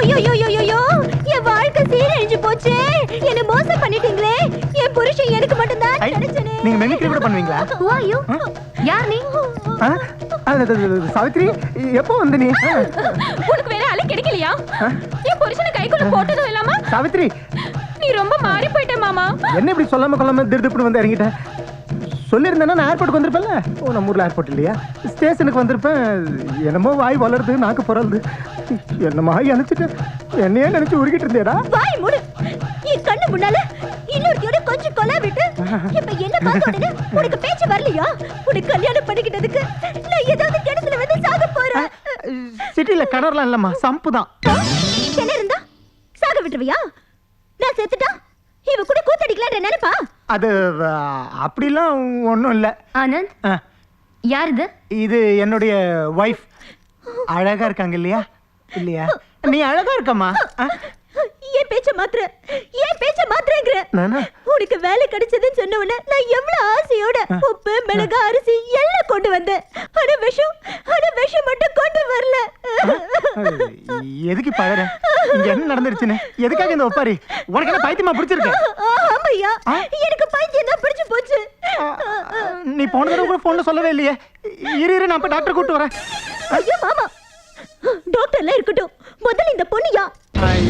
ஐயோ என் வாழ்க்கை சீரழிஞ்சு போச்சே. என்ன மோசம் பண்ணிட்டீங்களே. என் புருஷன் எனக்கு கிடைச்சனே. நீங்க மெமிக்ரி கூட பண்ணுவீங்களா? யார் நீ? சாவித்ரி எப்போ வந்து நீ? உனக்கு வேற ஆளே கிடைக்கலையா? என் புருஷனை கைக்குள்ள போட்டதும் இல்லாம சாவித்ரி. நீ ரொம்ப மாறி போயிட்ட மாமா. என்ன இப்படி சொல்லாம கொள்ளாம திருதுப்புன்னு வந்து இறங்கிட்டேன் சொல்லியிருந்தேன்னா நான் ஏர்போர்ட்டுக்கு வந்திருப்பேன்ல. ஓ நம்ம ஊர்ல ஏர்போர்ட் இல்லையா? ஸ்டேஷனுக்கு வந்திருப்பேன். என்னமோ வாய் வளருது நாக்கு புரளுது என்னமா நினைச்சிட்டேன் என்னையே நினைச்சு உருகிட்டு இருந்தேடா. வாய் மூடு. என் கண்ணு முன்னால இன்னொருத்தியோட கொஞ்சம் கொலை விட்டு இப்ப என்ன பார்த்த உடனே உனக்கு பேச்சு வரலையா? உனக்கு கல்யாணம் பண்ணிக்கிட்டதுக்கு நான் ஏதாவது கிணத்துல வந்து சாக போறேன். சிட்டில கிணறுலாம் இல்லம்மா சம்பு தான். என்ன இருந்தா சாக விட்டுருவியா? நான் செத்துட்டா? இவ கூட கூத்தடிக்கலான்ற நினைப்பா? அது அப்படிலாம் ஒன்றும் இல்லை. ஆனந்த் யார் இது? இது என்னுடைய ஒய்ஃப் அழகா இருக்காங்க இல்லையா? இல்லையா? நீ அழகா இருக்கம்மா. ஏன் பேச்ச மாத்திர ஏன் பேச்ச மாத்திரங்கிற உனக்கு வேலை கிடைச்சதுன்னு சொன்ன உடனே நான் எவ்வளவு ஆசையோட உப்பு மிளகா அரிசி எல்லாம் கொண்டு வந்தேன். ஆனா விஷம் ஆனா விஷம் மட்டும் கொண்டு வரல. எதுக்கு பழற என்ன நடந்துருச்சுன்னு? எதுக்காக இந்த ஒப்பாரி? உனக்கு என்ன பைத்தியமா பிடிச்சிருக்கு? ஆமையா எனக்கு பைத்தியம் தான் பிடிச்சு போச்சு. நீ போன தடவை கூட போன்ல சொல்லவே இல்லையே. இரு இரு நான் போய் டாக்டர் கூட்டு வரேன். ஐயோ மாமா. டாக்டர்லாம் இருக்கட்டும் முதல்ல இந்த பொண்ணியா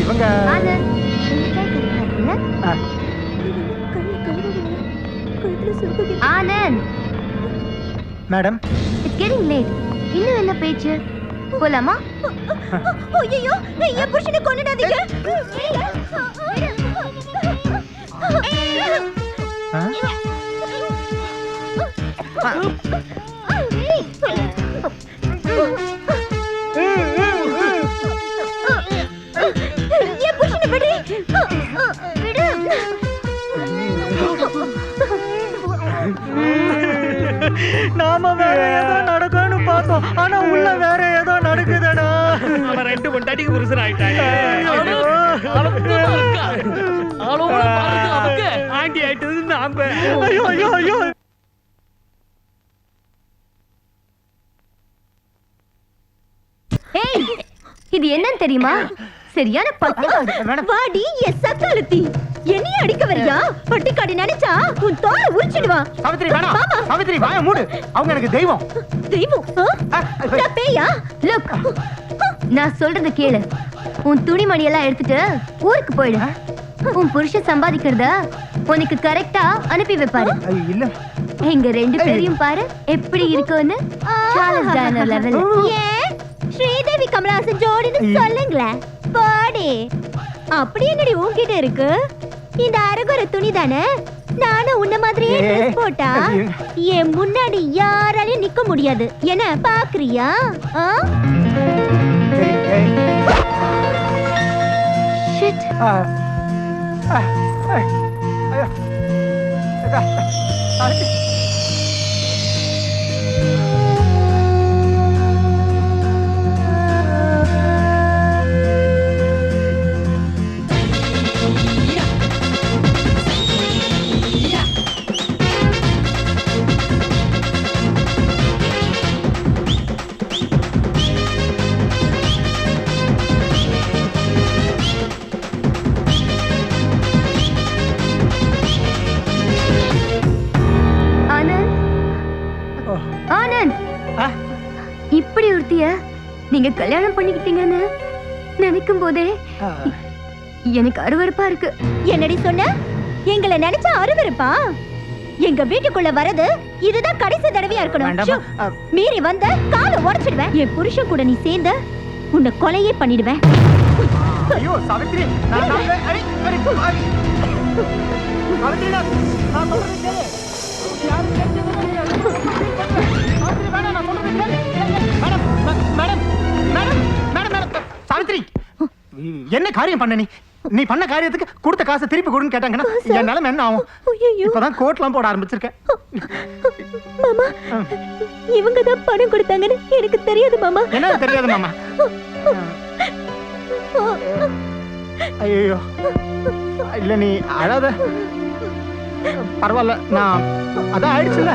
இவங்க Anand madam it's getting late இன்னும் என்ன பேச்சு போலாமா ஐயோ என் புருஷனை கொண்டுடாதீங்க ஆ? நாம வேற ஏதோ நடக்கும்னு பார்த்தோம். ஆனா உள்ள வேற ஏதோ நடக்குதுடா. அவன் ரெண்டு பொண்டாட்டிக்கு புருஷன் ஆயிட்டாங்க ஆண்டி ஆயிட்டது நாம. ஐயோ ஐயோ ஐயோ. ஏய் இது என்னன்னு தெரியுமா? சரியான மேடம் வாடி என் சக்காலத்தி என்னைய அடிக்க வரியா? பட்டிக்காடி நினைச்சா உன் தோலை உரிச்சிடுவா. சாவித்ரி வேணாம். சாவித்ரி வாய மூடு. அவங்க எனக்கு தெய்வம். தெய்வம்? நான் பேயா? லுக் நான் சொல்றத கேளு. உன் துணிமணி எல்லாம் எடுத்துட்டு ஊருக்கு போயிடு. உன் புருஷன் சம்பாதிக்கிறத உனக்கு கரெக்டா அனுப்பி வைப்பாரு. இல்ல. எங்க ரெண்டு பேரையும் பாரு. எப்படி இருக்குன்னு? சார்லஸ் டைனர் லெவல் ஏன்? ஸ்ரீதேவி கமலஹாசன் ஜோடின்னு சொல்லுங்களேன். பாடி அப்படி என்னடி உன்கிட்ட இருக்கு? இந்த அரகுர துணி தானே? நானும் உன்ன மாதிரியே dress போட்டா. என் முன்னாடி யாராலையும் நிக்க முடியாது. என்ன பாக்குறியா? ஆ? ஷிட் இப்படி ஒருத்திய? நீங்க கல்யாணம் பண்ணிக்கிட்டீங்கன்னு நினைக்கும் போதே. எனக்கு அருவருப்பா இருக்கு. என்னடி சொன்ன? எங்களை நினைச்சா அருவருப்பா? எங்க வீட்டுக்குள்ள வரது இதுதான் கடைசி தடவையா இருக்கணும். மீறி வந்த காலை உடைச்சிடுவேன். என் புருஷன் கூட நீ சேர்ந்த உன்னை கொலையே பண்ணிடுவேன். ஐயோ சாவித்ரி நான். சாவித்ரி நான் நான் என்ன காரியம் பண்ண நீ? நீ பண்ண காரியத்துக்கு கொடுத்த காசை திருப்பி கொடுன்னு கேட்டாங்கன்னா என் நிலைமை என்ன ஆகும்? இப்பதான் கோட்லாம் போட ஆரம்பிச்சிருக்கேன். மாமா இவங்க தான் பணம் கொடுத்தாங்கன்னு எனக்கு தெரியாது மாமா. என்ன தெரியாது மாமா? ஐயோ இல்ல நீ அழாத. பரவாயில்ல நான் அதான் ஆயிடுச்சுல்ல.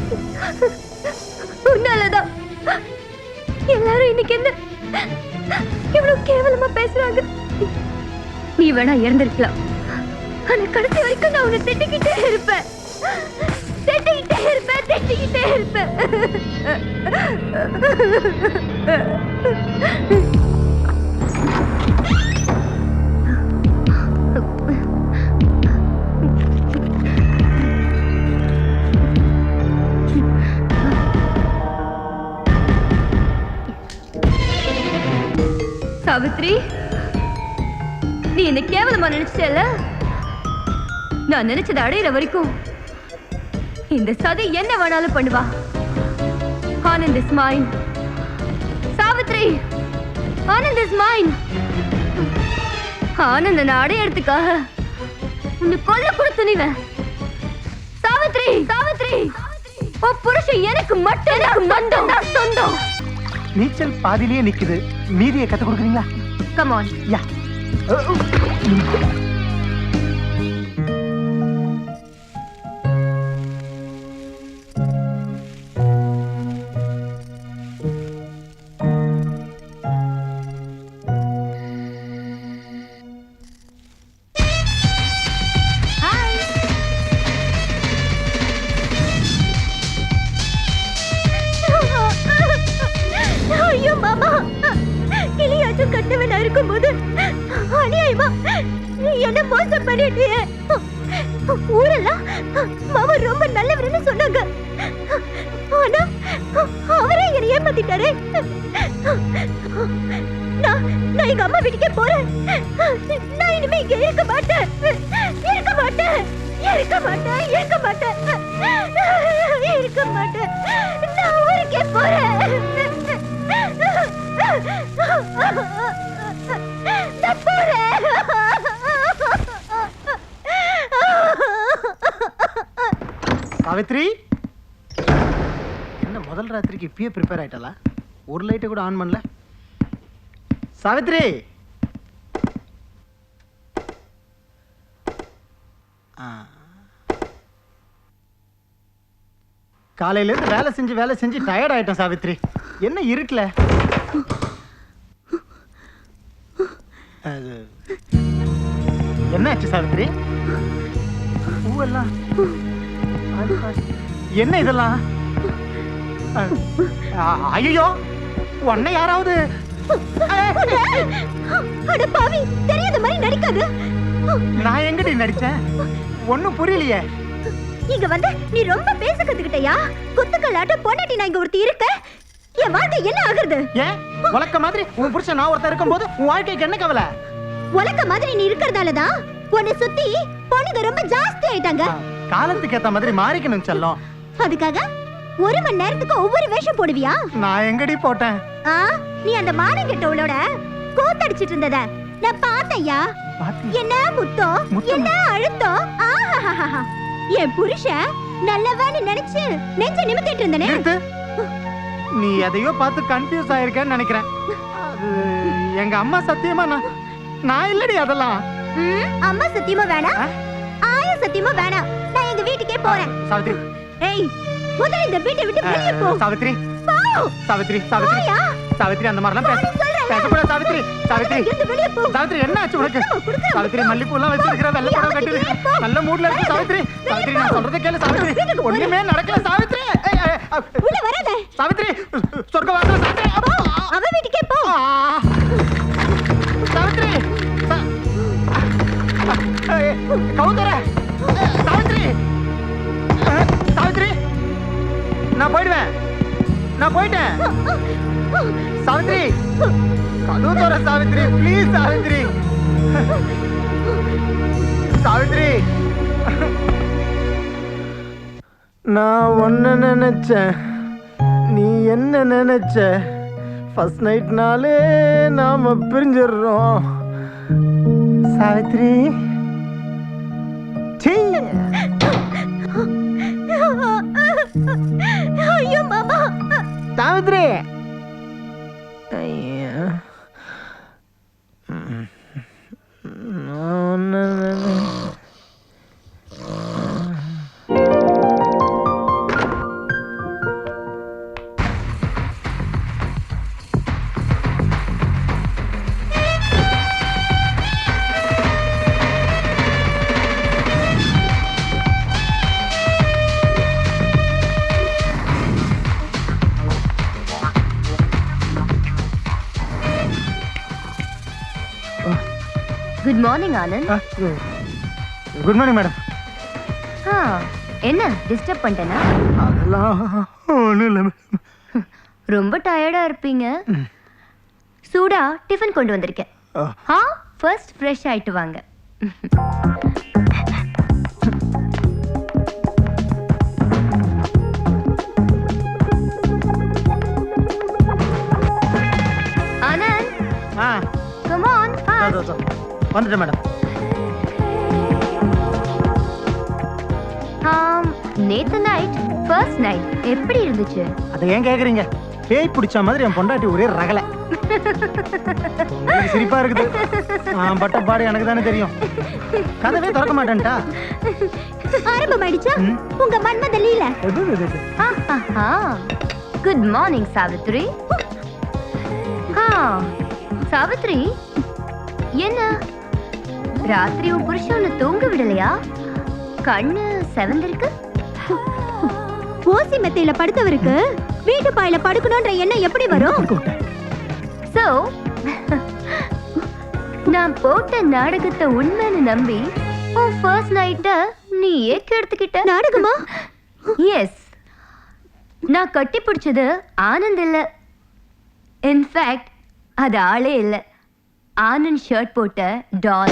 நீ வேணா இறந்திருக்கலாம் ஆனா கடைசி வரைக்கும் நான் உன்னை திட்டிக்கிட்டே இருப்பேன். திட்டிக்கிட்டே இருப்பேன் திட்டிக்கிட்டே இருப்பேன். சாவித்ரி? நீ என்ன கேவலமா நினைச்சல நான் நினைச்சதை அடையிற வரைக்கும் இந்த சதி என்ன வேணாலும் பண்ணுவா. Anand is mine Savitri Anand is mine ஆனந்த நான் அடையறதுக்காக உன்னை கொல்ல கூட துணிவேன். சாவித்ரி சாவித்ரி உன் புருஷன் எனக்கு மட்டும் எனக்கு மட்டும் தான் சொந்தம். நீச்சல் பாதியிலேயே நிக்குது. மீதியை கத்து கொடுக்குறீங்களா? Come on ya Oh! ஏமாத்திட்டாரே. நான் நான் எங்க அம்மா வீட்டுக்கே போறேன். நான் இனிமே இங்க இருக்க மாட்டேன். இருக்க மாட்டேன். இருக்க மாட்டேன். இருக்க மாட்டேன். இருக்க மாட்டேன். நான் ஊருக்கே போறேன். நான் போறேன். சாவித்ரி? முதல் இப்பயே ப்ரிப்பேர் ஆயிட்டலா. ஒரு லைட்டை கூட ஆன் பண்ணல. சாவித்ரி! காலையிலேருந்து வேலை செஞ்சு வேலை செஞ்சு டயர்ட் ஆயிட்டேன் சாவித்ரி. என்ன இருக்குல்ல அது என்னாச்சு சாவித்ரி? பூவெல்லாம் என்ன இதெல்லாம்? ஐயோ உன்னை யாராவது அட பாவி தெரியாத மாதிரி நடிக்காது. நான் எங்கடி நடிச்சேன்? ஒண்ணும் புரியலையே. இங்க வந்து நீ ரொம்ப பேச கத்துக்கிட்டயா? குத்துக்கல்லாட்ட பொண்டாட்டி நான் இங்க ஒருத்தி இருக்க? என் வாழ்க்கை என்ன ஆகுறது? ஏன்? உலக்க மாதிரி உன் புருஷன் நான் ஒருத்தன் இருக்கும்போது உன் வாழ்க்கைக்கு என்ன கவலை? உலக்க மாதிரி நீ இருக்கிறதாலதான் உன்னை சுத்தி பொண்ணுங்க ரொம்ப ஜாஸ்தி ஆயிட்டாங்க. காலத்துக்கு ஏத்த மாதிரி மாறிக்கணும் செல்லம். அதுக்காக ஒரு மணி நேரத்துக்கு ஒவ்வொரு வேஷம் போடுவியா? நான் எங்கடி போட்டேன்? ஆ நீ அந்த மானம் கெட்டவளோட கூத்தடிச்சிட்டு இருந்தத. நான் பார்த்தேன்யா. பாத்தியா? என்ன முத்தமா? என்ன அழுத்தம்? ஆஹாஹாஹா. என் புருஷன் நல்லவன்னு நினைச்சு நெஞ்ச நிமித்திட்டு இருந்தனே. நீ எதையோ பார்த்து கன்ஃபியூஸ் ஆயிருக்கேன்னு நினைக்கிறேன். எங்க அம்மா சத்தியமா நான் நான் இல்லடி அதெல்லாம். அம்மா சத்தியமா வேணாம்? ஆயா சத்தியமா வேணாம் நான் எங்க வீட்டுக்கே போறேன். ஏய் முதல்ல இந்த வீட்டை விட்டு வெளியே போ. சாவித்ரி சாவித்ரி சாவித்ரி சாவித்ரி அந்த மாதிரிலாம் பேச. பேசக்கூடாது சாவித்ரி சாவித்ரி சாவித்ரி என்ன ஆச்சு உனக்கு. சாவித்ரி மல்லிப்பூ எல்லாம் வச்சிருக்கிற வெள்ளை புடவை கட்டுது நல்ல மூட்ல இருக்கு சாவித்ரி சாவித்ரி நான் சொல்றதை கேளு சாவித்ரி. ஒண்ணுமே நடக்கல சாவித்ரி சாவித்ரி சொர்க்க வாசல் சாவித்ரி கதவு தோற சாவித்ரி ப்ளீஸ் சாவித்ரி சாவித்ரி நான் ஒன்ன நினைச்சேன். நீ என்ன நினைச்ச? ஃபர்ஸ்ட் நைட்னாலே நாம பிரிஞ்சிடுறோம் சாவித்ரி ஐயோ மாமா. சாவித்ரி ஐயா good morning Anand good morning madam ஆ என்ன டிஸ்டர்ப் பண்ணிட்டேனா? அதெல்லாம் ஒன்றும் இல்லை மேடம் ரொம்ப டயர்டா இருப்பீங்க. சூடா டிஃபன் கொண்டு வந்திருக்கேன். ஆ, ஃபர்ஸ்ட் ஃப்ரெஷ் ஆயிட்டு வாங்க. ஆனந்த் ஆ கம் ஆன் இதோ, இதோ, இதோ. வந்துட்டேன் மேடம். நேத்து நைட் ஃபர்ஸ்ட் நைட் எப்படி இருந்துச்சு? அதை ஏன் கேக்குறீங்க? பேய் பிடிச்ச மாதிரி என் பொண்டாட்டி ஒரே ரகலை. சிரிப்பா இருக்குது. பட்ட பாடு எனக்கு தானே தெரியும். கதவே திறக்க மாட்டேன்ட்டா ஆரம்பமாயிடுச்சா? உங்க மன்மத லீல? Good morning Savitri. சாவித்ரி என்ன? ராத்திரி உன் புருஷன் உன்னை தூங்க விடலையா? கண்ணு செவந்திருக்கு. ஓசி மெத்தையில படுத்தவருக்கு வீட்டு பாயில படுக்கணும்ன்ற எண்ணம் எப்படி வரும். சோ நான் போட்ட நாடகத்தை உண்மைன்னு நம்பி உன் ஃபர்ஸ்ட் நைட்ட நீயே கெடுத்துக்கிட்ட. நாடகமா? எஸ் நான் கட்டி பிடிச்சது ஆனந்த் இல்ல. இன்ஃபேக்ட் அது ஆளே இல்ல. ஆனந்த் ஷர்ட் போட்ட டால்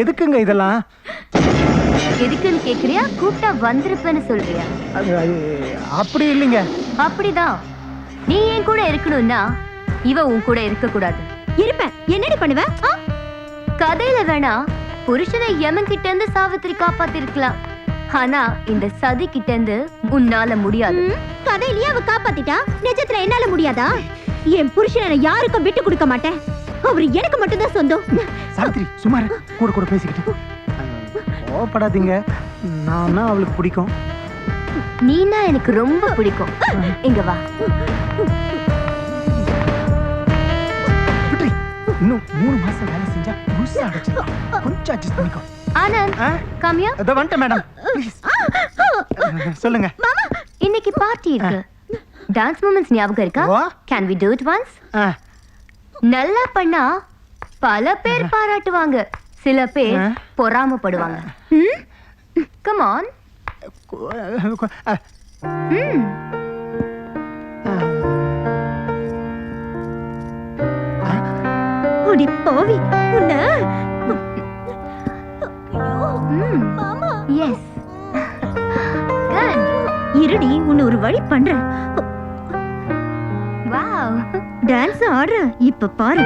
எதுக்குங்க இதெல்லாம்? எதுக்குன்னு கேக்குறியா? கூப்பிட்டா வந்திருப்பேன்னு சொல்றியா? அப்படி இல்லைங்க. அப்படிதான். நீ என் கூட இருக்கணும்னா இவ உன் கூட இருக்க கூடாது இருப்பேன். என்னடி பண்ணுவ? கதையில வேணா புருஷனை யமன் கிட்ட இருந்து சாவித்திரி காப்பாத்திருக்கலாம். ஆனா இந்த சதி கிட்ட இருந்து உன்னால முடியாது. கதையிலேயே அவ காப்பாத்திட்டா? நிஜத்துல என்னால முடியாதா? என் புருஷனை யாருக்கும் விட்டு கொடுக்க மாட்டேன். அவர் எனக்கு மட்டும்தான் சொந்தம். சாவித்ரி சும்மா இரு. கூட கூட பேசிக்கிட்டு. கோவப்படாதீங்க. நான் தான் அவளுக்கு பிடிக்கும். நீனா எனக்கு ரொம்ப பிடிக்கும். இங்க வா. இன்னும் மூணு மாசம் வேலை செஞ்சா முழுசா அடைச்சிடலாம். கொஞ்சம் அட்ஜஸ்ட் பண்ணிக்கோ. ஆனந்த்? காமியா? இதோ வந்துட்டேன் மேடம் சொல்லுங்க. இன்னைக்கு பார்ட்டி இருக்கு. டான்ஸ் மூமெண்ட்ஸ் ஞாபகம் இருக்கா. Can we do it once ஆ, நல்லா பண்ணா பல பேர் பாராட்டுவாங்க. சில பேர். பொறாமப்படுவாங்க. கம் ஆன் அடி பாவி. உன்ன. எஸ் இருடி உன்னை ஒரு வழி பண்றேன். டான்ஸ் ஆடுற இப்ப பாரு.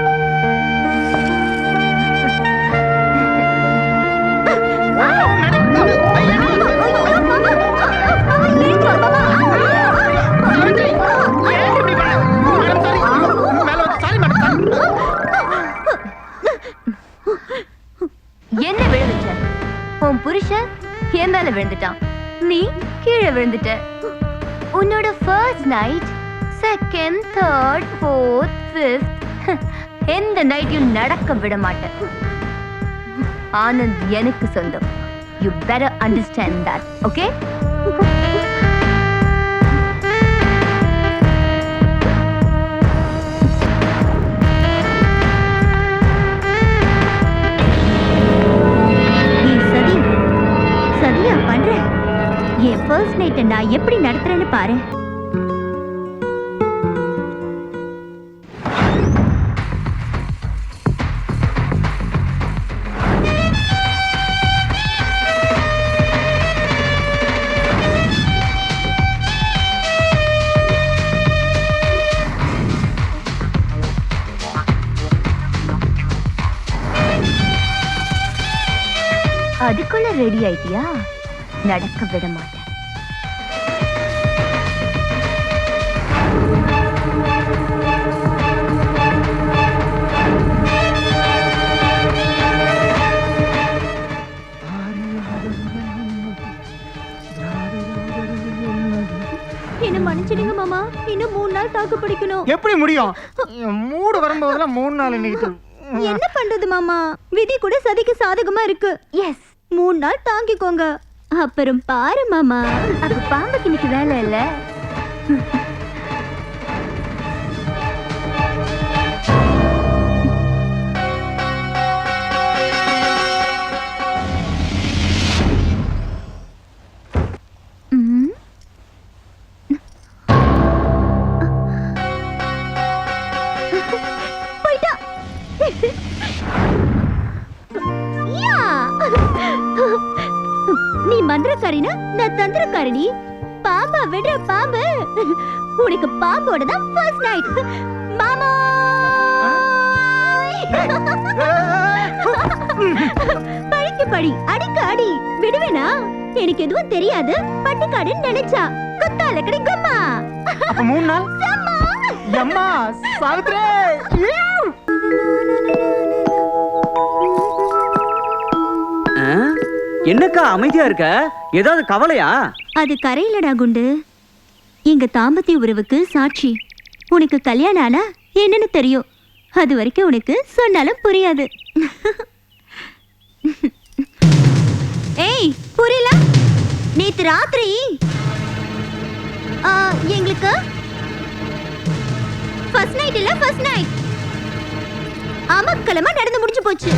என்ன விழுந்துட்ட? உன் புருஷன் என் மேல விழுந்துட்டான். நீ கீழே விழுந்துட்ட. உன்னோட first night second third fourth fifth எந்த நைட்டையும் நடக்க விட மாட்டேன் ஆனந்த் எனக்கு சொந்தம். You better understand that okay N first நைட்டை நான் எப்படி நடத்துறேன்னு பாரு. அதுக்குள்ள ரெடி ஆயிட்டியா? நடக்க விட மாட்டேன். என்ன மன்னிச்சிடுங்க மாமா. இன்னும் மூணு நாள் தாக்கு பிடிக்கணும். எப்படி முடியும்? மூடு வரும்போதெல்லாம் மூணு நாள் இன்னைக்கு என்ன பண்றது மாமா? விதி கூட சதிக்கு சாதகமா இருக்கு. எஸ் மூணு நாள் தாங்கிக்கோங்க. அப்புறம் பாரு மாமா அப்ப பாம்புக்கு இன்னைக்கு வேலை இல்லை. மந்திரக்காரினா நான் தந்திரக்காரிடி? பாம்பா விடுற பாம்பு. உனக்கு பாம்போட தான் ஃபர்ஸ்ட் நைட் மாமா! பழிக்கு பழி அடிக்கு அடி. விடுவேனா? எனக்கு எதுவும் தெரியாது. பட்டிக்காடுன்னு நினைச்சா. குத்தால கடை கம்மா. அப்ப மூணு நாள்? எம்மா சாவித்ரி ஆ? என்னக்கா அமைதியா இருக்க? ஏதாவது கவலையா? அது கரையிலடா குண்டு. எங்க தாம்பத்திய உறவுக்கு சாட்சி. உனக்கு கல்யாணம் ஆனா என்னன்னு தெரியும். அது வரைக்கும் உனக்கு சொன்னாலும் புரியாது. ஏய் புரியல? நேத்து ராத்திரி. ஆ, எங்களுக்கு? ஃபர்ஸ்ட் நைட் இல்ல ஃபர்ஸ்ட் நைட் அமக்கலமா நடந்து முடிஞ்சு போச்சு.